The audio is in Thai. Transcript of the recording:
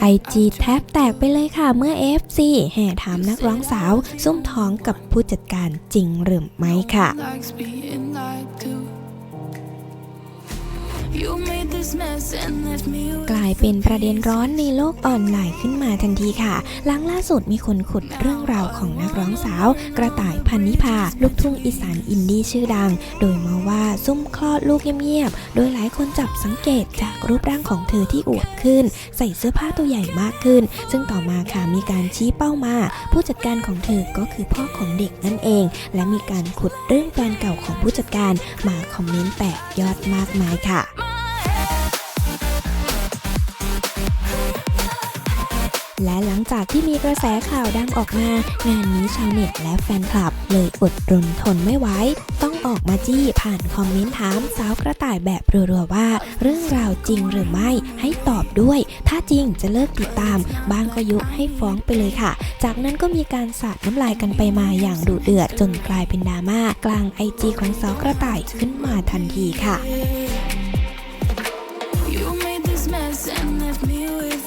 ไอ I จี tried แทบแตกไปเลยค่ะเมื่อ FC แห่ถามนักร้องสาว ซุ่มท้องกับผู้จัดการจริงหรือไม่ค่ะ กลายเป็นประเด็นร้อนในโลกออนไลน์ขึ้นมาทันทีค่ะ หลังล่าสุดมีคนขุดเรื่องราวของนักร้องสาว กระต่ายพันนิพา ลูกทุ่งอีสานอินดี้ชื่อดัง โดยมาว่าซุ่มคลอดลูกเงียบๆ โดยหลายคนจับสังเกตจากรูปร่างของเธอที่อวบขึ้น ใส่เสื้อผ้าตัวใหญ่มากขึ้น ซึ่งต่อมาค่ะมีการชี้เป้ามา ผู้จัดการของเธอก็คือพ่อของเด็กนั่นเอง และมีการขุดเรื่องแฟนเก่าของผู้จัดการมาคอมเมนต์แตกยอดมากมายค่ะ และหลังจากที่มีกระแสข่าวดังออกมา งานนี้ชาวเน็ตและแฟนคลับ เลยอดรนทนไม่ไหวต้องออกมาจี้ผ่านคอมเมนต์ถามสาวกระต่ายแบบรัวๆว่า เรื่องราวจริงหรือไม่ให้ตอบด้วย ถ้าจริงจะเลิกติดตาม บางก็ยุให้ฟ้องไปเลยค่ะ จากนั้นก็มีการสาดน้ำลายกันไปมาอย่างดุเดือดจนกลายเป็นดราม่ากลางไอจีของสาวกระต่ายขึ้นมาทันทีค่ะ You made this mess and left me with